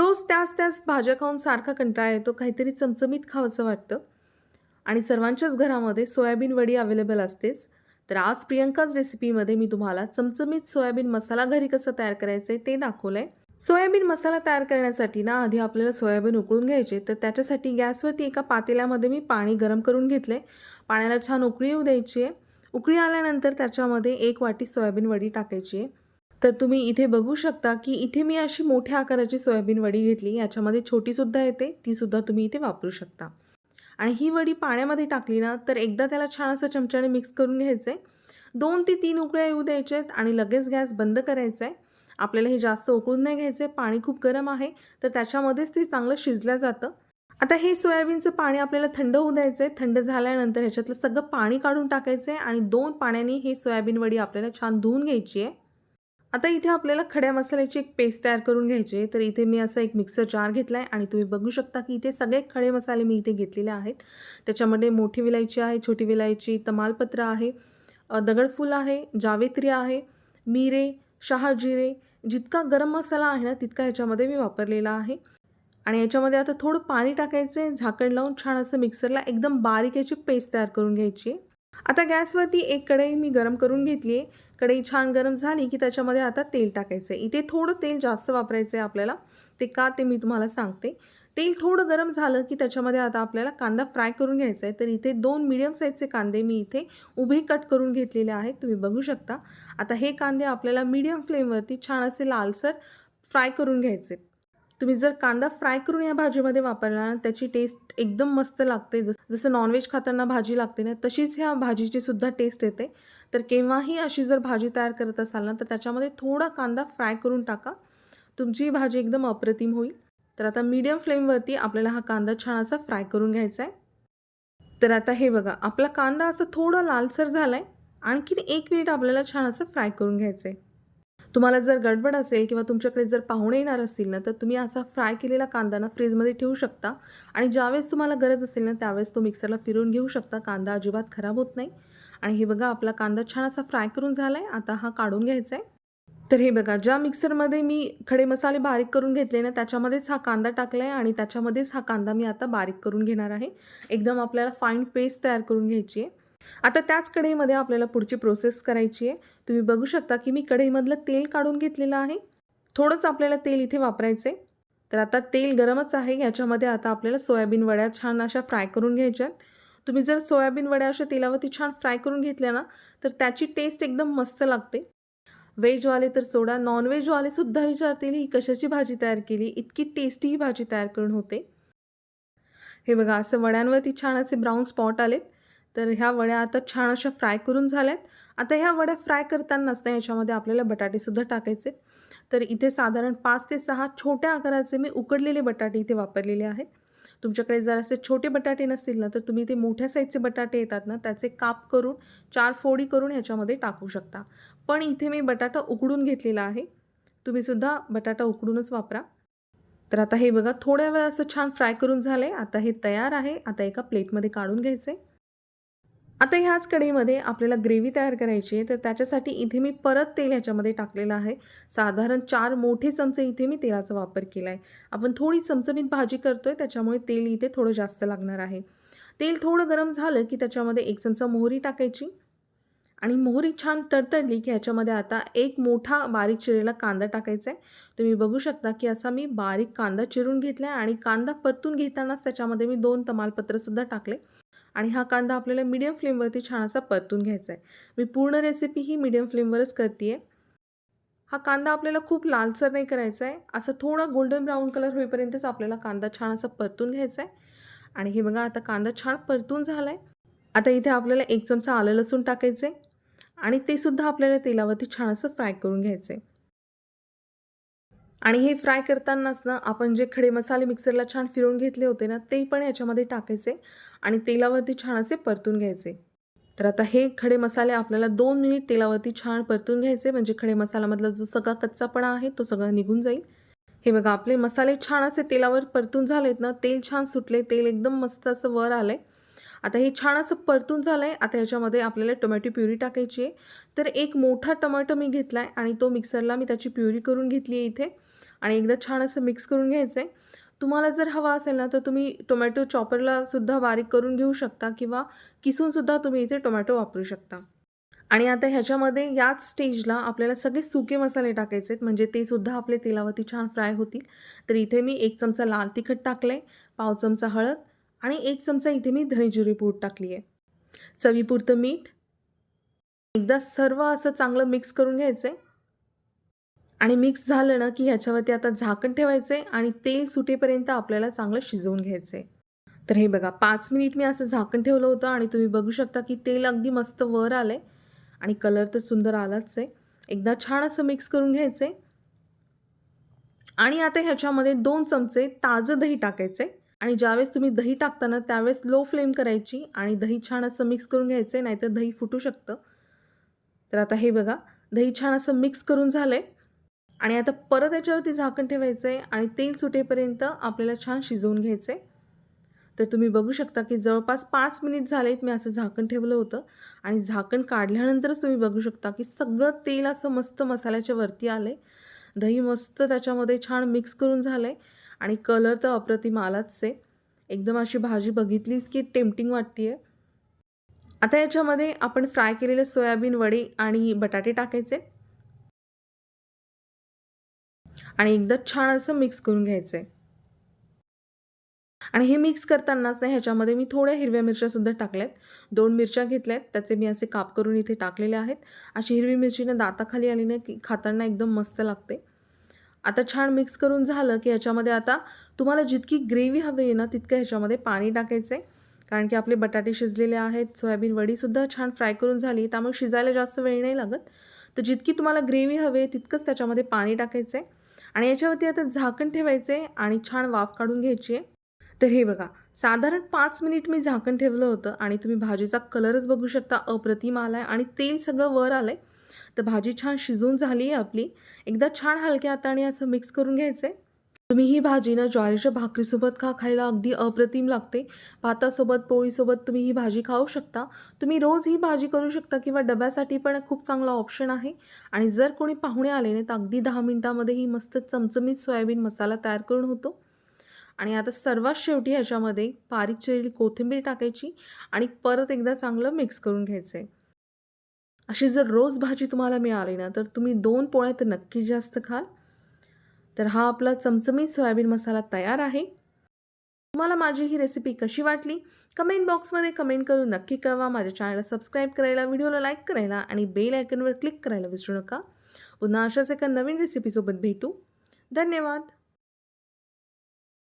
रोज त्याच त्याच भाज्या खाऊन सारखा कंटाळा येतो काहीतरी चमचमीत खावंसं वाटतं. आणि सर्वांच्याच घरामध्ये सोयाबीन वडी अवेलेबल असतेच. तर आज प्रियंकाच रेसिपीमध्ये मी तुम्हाला चमचमीत सोयाबीन मसाला घरी कसं तयार करायचं आहे ते दाखवलं आहे सोयाबीन मसाला तयार करण्यासाठी ना आधी आपल्याला सोयाबीन उकळून घ्यायचे तर त्याच्यासाठी गॅसवरती एका पातेल्यामध्ये मी पाणी गरम करून घेतले पाण्याला छान उकळी येऊ द्यायची आहे. उकळी आल्यानंतर त्याच्यामध्ये एक वाटी सोयाबीन वडी टाकायची आहे. तर तुम्ही इथे बघू शकता की इथे मी अशी मोठ्या आकाराची सोयाबीन वडी घेतली. याच्यामध्ये छोटीसुद्धा येते. तीसुद्धा तुम्ही इथे वापरू शकता. आणि ही वडी पाण्यामध्ये टाकली ना तर एकदा त्याला छान असं चमच्याने मिक्स करून घ्यायचं आहे दोन ते तीन उकळ्या येऊ द्यायच्या आहेत आणि लगेच गॅस बंद करायचा आहे आपल्याला हे जास्त उकळून नाही घ्यायचं आहे पाणी खूप गरम आहे. तर त्याच्यामध्येच ते चांगलं शिजलं जातं. आता हे सोयाबीनचं पाणी आपल्याला थंड होऊ द्यायचं आहे थंड झाल्यानंतर ह्याच्यातलं सगळं पाणी काढून टाकायचं आहे आणि दोन पाण्याने हे सोयाबीन वडी आपल्याला छान धुवून घ्यायची आहे आता इथे आपल्याला खड्या मसाल्याची एक पेस्ट तयार करून घ्यायची आहे. तर इथे मी असा एक मिक्सर जार घेतला आहे आणि तुम्ही बघू शकता की इथे सगळे खडे मसाले मी इथे घेतलेले आहेत. त्याच्यामध्ये मोठी विलायची आहे छोटी विलायची तमालपत्र आहे दगडफूल आहे जावेत्री आहे मिरे शहाजिरे जितका गरम मसाला आहे ना तितका ह्याच्यामध्ये मी वापरलेला आहे. आणि याच्यामध्ये आता थोडं पाणी टाकायचं आहे झाकण लावून छान असं मिक्सरला एकदम बारीक याची पेस्ट तयार करून घ्यायची आहे. आता गॅसवरती एक कढई मी गरम करून घेतली आहे. कढई छान गरम झाली की त्याच्यामध्ये आता तेल टाकायचं आहे इथे थोडं तेल जास्त वापरायचं आहे आपल्याला. ते का ते मी तुम्हाला सांगते. तेल थोडं गरम झालं की त्याच्यामध्ये आता आपल्याला कांदा फ्राय करून घ्यायचा आहे तर इथे दोन मिडियम साईजचे कांदे मी इथे उभे कट करून घेतलेले आहेत. तुम्ही बघू शकता. आता हे कांदे आपल्याला मीडियम फ्लेमवरती छान असे लालसर फ्राय करून घ्यायचे तुम्ही जर कांदा फ्राय करून या भाजीमध्ये वापरला ना त्याची टेस्ट एकदम मस्त लागते. जसं नॉनव्हेज खाताना भाजी लागते ना तशीच ह्या भाजीची सुद्धा टेस्ट येते. तर केव्हाही अशी जर भाजी तयार करत असाल ना तर त्याच्यामध्ये थोडा कांदा फ्राय करून टाका. तुमची ही भाजी एकदम अप्रतिम होईल. तर आता मीडियम फ्लेमवरती आपल्याला हा कांदा छान असा फ्राय करून घ्यायचा आहे. तर आता हे बघा आपला कांदा असं थोडा लालसर झाला आहे आणखीन एक मिनिट आपल्याला छान असं फ्राय करून घ्यायचं आहे. तुम्हाला जर गडबड असेल किंवा तुमच्याकडे जर पाहुणे येणार असतील ना तर तुम्ही असा फ्राय केलेला कांदा ना फ्रीजमध्ये ठेवू शकता. आणि ज्यावेळेस तुम्हाला गरज असेल ना त्यावेळेस तो मिक्सरला फिरवून घेऊ शकता. कांदा अजिबात खराब होत नाही. आणि हे बघा आपला कांदा छान असा फ्राय करून झाला आहे आता हा काढून घ्यायचा आहे तर हे बघा ज्या मिक्सरमध्ये मी खडे मसाले बारीक करून घेतले ना त्याच्यामध्येच हा कांदा टाकला आहे आणि त्याच्यामध्येच हा कांदा मी आता बारीक करून घेणार आहे. एकदम आपल्याला फाईन पेस्ट तयार करून घ्यायची आहे आता त्याच कढईमध्ये आपल्याला पुढची प्रोसेस करायची आहे तुम्ही बघू शकता की मी कढईमधलं तेल काढून घेतलेलं आहे. थोडंच आपल्याला तेल इथे वापरायचं आहे तर आता तेल गरमच आहे. याच्यामध्ये आता आपल्याला सोयाबीन वड्या छान अशा फ्राय करून घ्यायच्या आहेत तुम्ही जर सोयाबीन वड्या अशा तेलावरती छान फ्राय करून घेतल्या ना तर त्याची टेस्ट एकदम मस्त लागते. व्हेजवाले तर सोडा नॉनव्हेजवाले सुद्धा विचारतील ही कशाची भाजी तयार केली? इतकी टेस्टी ही भाजी तयार करून होते. हे बघा असं वड्यांवरती छान असे ब्राऊन स्पॉट आलेत. तर ह्या वड्या आता छान अशा फ्राय करून झाल्यात. आता ह्या वड्या फ्राय करतानाच ना याच्यामध्ये आपल्याला बटाटेसुद्धा टाकायचे. तर इथे साधारण पाच ते सहा छोट्या आकाराचे मी उकडलेले बटाटे इथे वापरलेले आहेत. तुमच्याकडे जर असे छोटे बटाटे नसतील ना तर तुम्ही ते मोठ्या साईजचे बटाटे येतात ना त्याचे काप करून चार फोडी करून ह्याच्यामध्ये टाकू शकता. पण इथे मी बटाटा उकडून घेतलेला आहे. तुम्हीसुद्धा बटाटा उकडूनच वापरा. तर आता हे बघा थोड्या वेळ असं छान फ्राय करून झालं आहे आता हे तयार आहे. आता एका प्लेटमध्ये काढून घ्यायचं आहे आता ह्याच कढईमध्ये आपल्याला ग्रेव्ही तयार करायची आहे तर त्याच्यासाठी इथे मी परत तेल ह्याच्यामध्ये टाकलेलं आहे. साधारण चार मोठे चमचे इथे मी तेलाचा वापर केला आहे आपण थोडी चमचमीत भाजी करतो आहे त्याच्यामुळे तेल इथे थोडं जास्त लागणार आहे. तेल थोडं गरम झालं की त्याच्यामध्ये एक चमचा मोहरी टाकायची. आणि मोहरी छान तडतडली की ह्याच्यामध्ये आता एक मोठा बारीक चिरेला कांदा टाकायचा आहे तुम्ही बघू शकता की असा मी बारीक कांदा चिरून घेतला आहे आणि कांदा परतून घेतानाच त्याच्यामध्ये मी दोन तमालपत्रसुद्धा टाकले. आणि हा कांदा आपल्याला मीडियम फ्लेमवरती छान असा परतून घ्यायचा आहे मी पूर्ण रेसिपी ही मीडियम फ्लेमवरच करते आहे हा कांदा आपल्याला खूप लालसर नाही करायचा आहे असं थोडा गोल्डन ब्राऊन कलर होईपर्यंतच आपल्याला कांदा छान असा परतून घ्यायचा आहे आणि हे बघा आता कांदा छान परतून झाला आहे आता इथे आपल्याला एक चमचा आलं लसूण टाकायचं आहे आणि ते सुद्धा आपल्याला तेलावरती छान असं फ्राय करून घ्यायचं आहे आणि हे फ्राय करतानाच ना आपण जे खडे मसाले मिक्सरला छान फिरवून घेतले होते ना ते पण याच्यामध्ये टाकायचे आणि तेलावरती छान असे परतून घ्यायचे. तर आता हे खडे मसाले आपल्याला दोन मिनिट तेलावरती छान परतून घ्यायचे म्हणजे खडे मसाल्यामधला जो सगळा कच्चापणा आहे तो सगळा निघून जाईल. हे बघा आपले मसाले छान असे तेलावर परतून झालेत ना तेल छान सुटले तेल एकदम मस्त असं वर आलं आहे आता हे छान असं परतून झालं आहे आता याच्यामध्ये आपल्याला टोमॅटो प्युरी टाकायची आहे. तर एक मोठा टोमॅटो मी घेतला आहे आणि तो मिक्सरला मी त्याची प्युरी करून घेतली आहे इथे. आणि एकदा छान असं मिक्स करून घ्यायचं आहे तुम्हाला जर हवा असेल ना तर तुम्ही टोमॅटो चॉपरलासुद्धा बारीक करून घेऊ शकता किंवा किसूनसुद्धा तुम्ही इथे टोमॅटो वापरू शकता. आणि आता ह्याच्यामध्ये याच स्टेजला आपल्याला सगळे सुके मसाले टाकायचे आहेत. म्हणजे ते सुद्धा आपले तेलावरती छान फ्राय होतील. तर इथे मी एक चमचा लाल तिखट टाकलं आहे पाव चमचा हळद आणि एक चमचा इथे मी धणेजिरी पूड टाकली आहे चवीपुरतं मीठ. एकदा सर्व असं चांगलं मिक्स करून घ्यायचं आहे आणि मिक्स झालं ना की ह्याच्यावरती आता झाकण ठेवायचं आहे आणि तेल सुटेपर्यंत आपल्याला चांगलं शिजवून घ्यायचं आहे तर हे बघा पाच मिनिट मी असं झाकण ठेवलं होतं आणि तुम्ही बघू शकता की तेल अगदी मस्त वर आलं आहे आणि कलर तर सुंदर आलाच आहे. एकदा छान असं मिक्स करून घ्यायचं आहे आणि आता ह्याच्यामध्ये दोन चमचे ताजं दही टाकायचं आहे आणि ज्यावेळेस तुम्ही दही टाकताना त्यावेळेस लो फ्लेम करायची आणि दही छान असं मिक्स करून घ्यायचं आहे नाहीतर दही फुटू शकतं. तर आता हे बघा दही छान असं मिक्स करून झालं आहे आणि आता परत याच्यावरती झाकण ठेवायचं आहे आणि तेल सुटेपर्यंत आपल्याला छान शिजवून घ्यायचं आहे तर तुम्ही बघू शकता की जवळपास पाच मिनिट झालेत मी असं झाकण ठेवलं होतं. आणि झाकण काढल्यानंतरच तुम्ही बघू शकता की सगळं तेल असं मस्त मसाल्याच्या वरती आलं आहे दही मस्त त्याच्यामध्ये छान मिक्स करून झालं आहे आणि कलर तर अप्रतिम आलाच आहे एकदम अशी भाजी बघितलीच की टेम्पटिंग वाटते आहे आता याच्यामध्ये आपण फ्राय केलेले सोयाबीन वडे आणि बटाटे टाकायचे. आणि एकदा छान असं मिक्स करून घ्यायचं आहे आणि हे मिक्स करतानाच नाही ह्याच्यामध्ये मी थोड्या हिरव्या मिरच्यासुद्धा टाकल्यात. दोन मिरच्या घेतल्यात त्याचे मी असे काप करून इथे टाकलेले आहेत. अशी हिरवी मिरचीनं दाताखाली आली ना की खाताना एकदम मस्त लागते. आता छान मिक्स करून झालं की ह्याच्यामध्ये आता तुम्हाला जितकी ग्रेव्ही हवी आहे ना तितकं ह्याच्यामध्ये पाणी टाकायचं आहे कारण की आपले बटाटे शिजलेले आहेत सोयाबीन वडीसुद्धा छान फ्राय करून झाली त्यामुळे शिजायला जास्त वेळ नाही लागत. तर जितकी तुम्हाला ग्रेव्ही हवी आहे तितकंच त्याच्यामध्ये पाणी टाकायचं आहे आणि याच्यावरती आता झाकण ठेवायचं आहे आणि छान वाफ काढून घ्यायची आहे. तर हे बघा साधारण पाच मिनिट मी झाकण ठेवलं होतं आणि तुम्ही भाजीचा कलरच बघू शकता अप्रतिम आला आहे आणि तेल सगळं वर आलं आहे तर भाजी छान शिजून झाली आहे आपली. एकदा छान हलक्या हाताने असं मिक्स करून घ्यायचं आहे तुम्ही ही भाजी ना ज्वारीच्या भाकरीसोबत खा खायला अगदी अप्रतिम लागते. भातासोबत पोळीसोबत तुम्ही ही भाजी खाऊ शकता. तुम्ही रोज ही भाजी करू शकता किंवा डब्यासाठी पण खूप चांगला ऑप्शन आहे. आणि जर कोणी पाहुणे आले नाही तर अगदी दहा मिनटामध्ये ही मस्त चमचमीत सोयाबीन मसाला तयार करून होतो. आणि आता सर्वात शेवटी ह्याच्यामध्ये बारीक चिरलेली कोथिंबीर टाकायची आणि परत एकदा चांगलं मिक्स करून घ्यायचं आहे अशी जर रोज भाजी तुम्हाला मिळाली ना तर तुम्ही दोन पोळ्या तर नक्कीच जास्त खाल. तर हा आपला चमचमीत सोयाबीन मसाला तयार आहे. तुम्हाला माझी ही रेसिपी कशी वाटली? कमेंट बॉक्समध्ये कमेंट करून नक्की कळवा. माझ्या चॅनलला सबस्क्राईब करायला व्हिडिओला लाईक करायला आणि बेल आयकनवर क्लिक करायला विसरू नका. पुन्हा अशाच एका नवीन रेसिपीसोबत भेटू. धन्यवाद!